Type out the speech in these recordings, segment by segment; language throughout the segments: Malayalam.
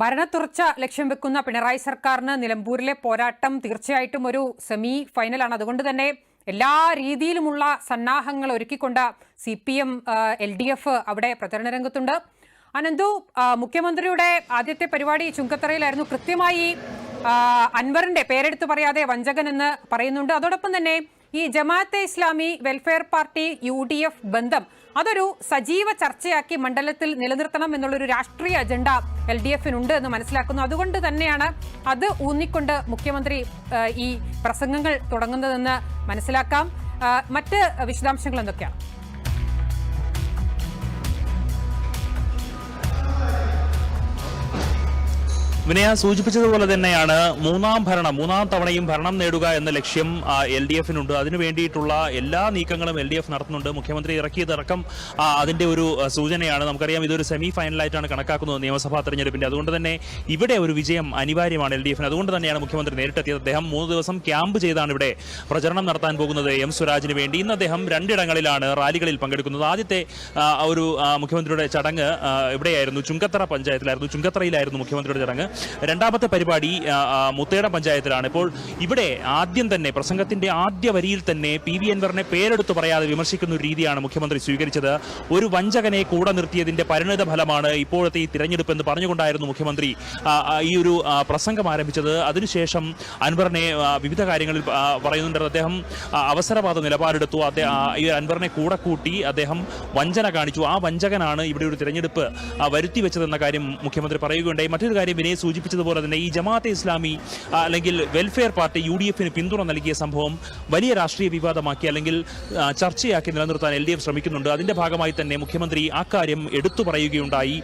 ഭരണത്തുറച്ച ലക്ഷ്യം വെക്കുന്ന പിണറായി സർക്കാരിന് നിലമ്പൂരിലെ പോരാട്ടം തീർച്ചയായിട്ടും ഒരു സെമി ഫൈനലാണ് അതുകൊണ്ട് തന്നെ എല്ലാ രീതിയിലുമുള്ള സന്നാഹങ്ങൾ ഒരുക്കിക്കൊണ്ട് C P M L D F അവിടെ പ്രചരണ രംഗത്തുണ്ട്. അനന്തു മുഖ്യമന്ത്രിയുടെ ആദ്യത്തെ പരിപാടി ചുങ്കത്തറയിലായിരുന്നു. കൃത്യമായി അൻവറിന്റെ പേരെടുത്ത് പറയാതെ വഞ്ചകൻ എന്ന് പറയുന്നുണ്ട്. അതോടൊപ്പം തന്നെ ഈ Jamaat-e Islami welfare party U D F ബന്ധം അതൊരു സജീവ ചർച്ചയാക്കി മണ്ഡലത്തിൽ നിലനിർത്തണം എന്നുള്ളൊരു രാഷ്ട്രീയ അജണ്ട എൽ ഡി എഫിനുണ്ട് എന്ന് മനസ്സിലാക്കുന്നു. അതുകൊണ്ട് തന്നെയാണ് അത് ഊന്നിക്കൊണ്ട് മുഖ്യമന്ത്രി ഈ പ്രസംഗങ്ങൾ തുടങ്ങുന്നതെന്ന് മനസ്സിലാക്കാം. മറ്റ് വിശദാംശങ്ങൾ എന്തൊക്കെയാണ്? വിനയ സൂചിപ്പിച്ചതുപോലെ തന്നെയാണ് മൂന്നാം ഭരണം മൂന്നാം തവണയും ഭരണം നേടുക എന്ന ലക്ഷ്യം എൽ ഡി എഫിനുണ്ട്. അതിനു വേണ്ടിയിട്ടുള്ള എല്ലാ നീക്കങ്ങളും എൽ ഡി എഫ് നടത്തുന്നുണ്ട്. മുഖ്യമന്ത്രി ഇറക്കിയതടക്കം അതിന്റെ ഒരു സൂചനയാണ്. നമുക്കറിയാം ഇതൊരു സെമി ഫൈനലായിട്ടാണ് കണക്കാക്കുന്നത് നിയമസഭാ തെരഞ്ഞെടുപ്പിന്റെ. അതുകൊണ്ട് തന്നെ ഇവിടെ ഒരു വിജയം അനിവാര്യമാണ് എൽ ഡി എഫിന്. അതുകൊണ്ട് തന്നെയാണ് മുഖ്യമന്ത്രി നേരിട്ടെത്തിയത്. അദ്ദേഹം മൂന്ന് ദിവസം ക്യാമ്പ് ചെയ്താണ് ഇവിടെ പ്രചരണം നടത്താൻ പോകുന്നത് എം സ്വരാജിന് വേണ്ടി. ഇന്ന് അദ്ദേഹം രണ്ടിടങ്ങളിലാണ് റാലികളിൽ പങ്കെടുക്കുന്നത്. ആദ്യത്തെ ഒരു മുഖ്യമന്ത്രിയുടെ ചടങ്ങ് ഇവിടെയായിരുന്നു. ചുങ്കത്തറ പഞ്ചായത്തിലായിരുന്നു. ചുങ്കത്തറയിലായിരുന്നു മുഖ്യമന്ത്രിയുടെ ചടങ്ങ്. രണ്ടാമത്തെ പരിപാടി മുത്തേടം പഞ്ചായത്തിലാണ്. ഇപ്പോൾ ഇവിടെ ആദ്യം തന്നെ പ്രസംഗത്തിന്റെ ആദ്യ വരിയിൽ തന്നെ പി വി അൻവറിനെ പേരെടുത്ത് പറയാതെ വിമർശിക്കുന്ന ഒരു രീതിയാണ് മുഖ്യമന്ത്രി സ്വീകരിച്ചത്. ഒരു വഞ്ചകനെ കൂടെ നിർത്തിയതിന്റെ പരിണിത ഫലമാണ് ഇപ്പോഴത്തെ ഈ തിരഞ്ഞെടുപ്പ് എന്ന് പറഞ്ഞുകൊണ്ടായിരുന്നു മുഖ്യമന്ത്രി ഈ ഒരു പ്രസംഗം ആരംഭിച്ചത്. അതിനുശേഷം അൻവറിനെ വിവിധ കാര്യങ്ങളിൽ പറയുന്നുണ്ട്. അദ്ദേഹം അവസരവാദ നിലപാടെടുത്തു. അദ്ദേഹം ഈ അൻവറിനെ കൂടെ കൂട്ടി അദ്ദേഹം വഞ്ചന കാണിച്ചു. ആ വഞ്ചകനാണ് ഇവിടെ ഒരു തിരഞ്ഞെടുപ്പ് വരുത്തി വെച്ചതെന്ന കാര്യം മുഖ്യമന്ത്രി പറയുകയുണ്ടായി. മറ്റൊരു കാര്യം വിനയ് സൂചിപ്പിച്ചതുപോലെ തന്നെ ഈ ജമാഅത്തെ ഇസ്ലാമി അല്ലെങ്കിൽ വെൽഫെയർ പാർട്ടി യു ഡി എഫിന് പിന്തുണ നൽകിയ സംഭവം വലിയ രാഷ്ട്രീയ വിവാദമാക്കി അല്ലെങ്കിൽ ചർച്ചയാക്കി നിലനിർത്താൻ എൽ ഡി എഫ് ശ്രമിക്കുന്നുണ്ട്. അതിന്റെ ഭാഗമായി തന്നെ മുഖ്യമന്ത്രി ആ കാര്യം എടുത്തു പറയുകയുണ്ടായി.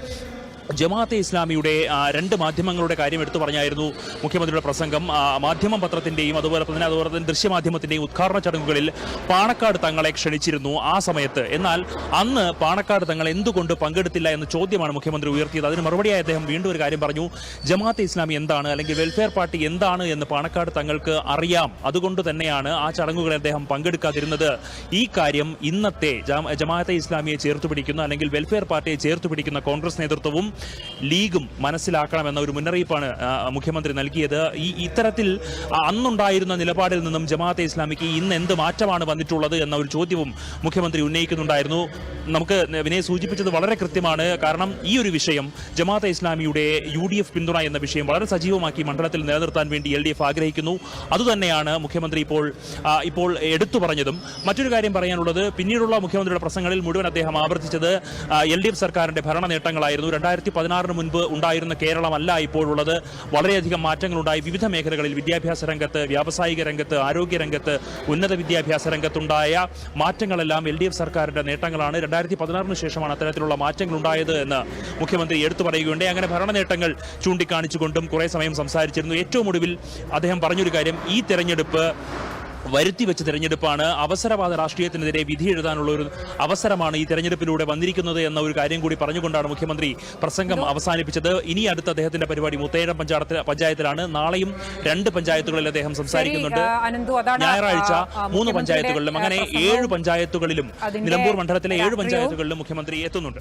ജമാഅത്തെ ഇസ്ലാമിയുടെ രണ്ട് മാധ്യമങ്ങളുടെ കാര്യം എടുത്തു പറഞ്ഞായിരുന്നു മുഖ്യമന്ത്രിയുടെ പ്രസംഗം. മാധ്യമ പത്രത്തിന്റെയും അതുപോലെ തന്നെ അതുപോലെ തന്നെ ദൃശ്യമാധ്യമത്തിന്റെയും ഉദ്ഘാടന ചടങ്ങുകളിൽ പാണക്കാട് തങ്ങളെ ക്ഷണിച്ചിരുന്നു ആ സമയത്ത്. എന്നാൽ അന്ന് പാണക്കാട് തങ്ങൾ എന്തുകൊണ്ട് പങ്കെടുത്തില്ല എന്ന ചോദ്യമാണ് മുഖ്യമന്ത്രി ഉയർത്തിയത്. അതിന് മറുപടിയായി അദ്ദേഹം വീണ്ടും ഒരു കാര്യം പറഞ്ഞു. ജമാഅത്തെ ഇസ്ലാമി എന്താണ് അല്ലെങ്കിൽ വെൽഫെയർ പാർട്ടി എന്താണ് എന്ന് പാണക്കാട് തങ്ങൾക്ക് അറിയാം. അതുകൊണ്ട് തന്നെയാണ് ആ ചടങ്ങുകളിൽ അദ്ദേഹം പങ്കെടുക്കാതിരുന്നത്. ഈ കാര്യം ഇന്നത്തെ ജമാ- ജമാഅത്തെ ഇസ്ലാമിയെ ചേർത്ത് പിടിക്കുന്ന അല്ലെങ്കിൽ വെൽഫെയർ പാർട്ടിയെ ചേർത്ത് പിടിക്കുന്ന കോൺഗ്രസ് നേതൃത്വവും ലീഗും മനസ്സിലാക്കണമെന്ന ഒരു മുന്നറിയിപ്പാണ് മുഖ്യമന്ത്രി നൽകിയത്. ഈ ഇത്തരത്തിൽ അന്നുണ്ടായിരുന്ന നിലപാടിൽ നിന്നും ജമാഅത്തെ ഇസ്ലാമിക്ക് ഇന്ന് എന്ത് മാറ്റമാണ് വന്നിട്ടുള്ളത് എന്ന ഒരു ചോദ്യവും മുഖ്യമന്ത്രി ഉന്നയിക്കുന്നുണ്ടായിരുന്നു. നമുക്ക് വിനയ സൂചിപ്പിച്ചത് വളരെ കൃത്യമാണ്. കാരണം ഈ ഒരു വിഷയം ജമാഅത്തെ ഇസ്ലാമിയുടെ യു ഡി എഫ് പിന്തുണ എന്ന വിഷയം വളരെ സജീവമാക്കി മണ്ഡലത്തിൽ നിലനിർത്താൻ വേണ്ടി എൽ ഡി എഫ് ആഗ്രഹിക്കുന്നു. അതുതന്നെയാണ് മുഖ്യമന്ത്രി ഇപ്പോൾ ഇപ്പോൾ എടുത്തു പറഞ്ഞതും. മറ്റൊരു കാര്യം പറയാനുള്ളത് പിന്നീടുള്ള മുഖ്യമന്ത്രിയുടെ പ്രസംഗങ്ങളിൽ മുഴുവൻ അദ്ദേഹം ആവർത്തിച്ചത് എൽ ഡി എഫ് സർക്കാരിന്റെ ഭരണ നേട്ടങ്ങളായിരുന്നു രണ്ടായിരത്തി പതിനാറിന് മുൻപ് ഉണ്ടായിരുന്ന കേരളമല്ല ഇപ്പോഴുള്ളത്. വളരെയധികം മാറ്റങ്ങളുണ്ടായി. വിവിധ മേഖലകളിൽ വിദ്യാഭ്യാസ രംഗത്ത് വ്യാവസായിക രംഗത്ത് ആരോഗ്യ രംഗത്ത് ഉന്നത വിദ്യാഭ്യാസ രംഗത്തുണ്ടായ മാറ്റങ്ങളെല്ലാം എൽ ഡി എഫ് സർക്കാരിന്റെ നേട്ടങ്ങളാണ്. രണ്ടായിരത്തി പതിനാറിന് ശേഷമാണ് അത്തരത്തിലുള്ള മാറ്റങ്ങൾ ഉണ്ടായത് എന്ന് മുഖ്യമന്ത്രി എടുത്തു പറയുകയുണ്ടായി. അങ്ങനെ ഭരണ നേട്ടങ്ങൾ ചൂണ്ടിക്കാണിച്ചുകൊണ്ടും കുറേ സമയം സംസാരിച്ചിരുന്നു. ഏറ്റവും ഒടുവിൽ അദ്ദേഹം പറഞ്ഞൊരു കാര്യം ഈ തെരഞ്ഞെടുപ്പ് വരുത്തി വെച്ച തെരഞ്ഞെടുപ്പാണ്. അവസരവാദ രാഷ്ട്രീയത്തിനെതിരെ വിധി എഴുതാനുള്ള ഒരു അവസരമാണ് ഈ തെരഞ്ഞെടുപ്പിലൂടെ വന്നിരിക്കുന്നത് എന്ന ഒരു കാര്യം കൂടി പറഞ്ഞുകൊണ്ടാണ് മുഖ്യമന്ത്രി പ്രസംഗം അവസാനിപ്പിച്ചത്. ഇനി അടുത്ത അദ്ദേഹത്തിന്റെ പരിപാടി മുത്തേഴം പഞ്ചായത്ത് പഞ്ചായത്തിലാണ്. നാളെയും രണ്ട് പഞ്ചായത്തുകളിൽ അദ്ദേഹം സംസാരിക്കുന്നുണ്ട്. ഞായറാഴ്ച മൂന്ന് പഞ്ചായത്തുകളിലും അങ്ങനെ ഏഴ് പഞ്ചായത്തുകളിലും നിലമ്പൂർ മണ്ഡലത്തിലെ ഏഴ് പഞ്ചായത്തുകളിലും മുഖ്യമന്ത്രി എത്തുന്നുണ്ട്.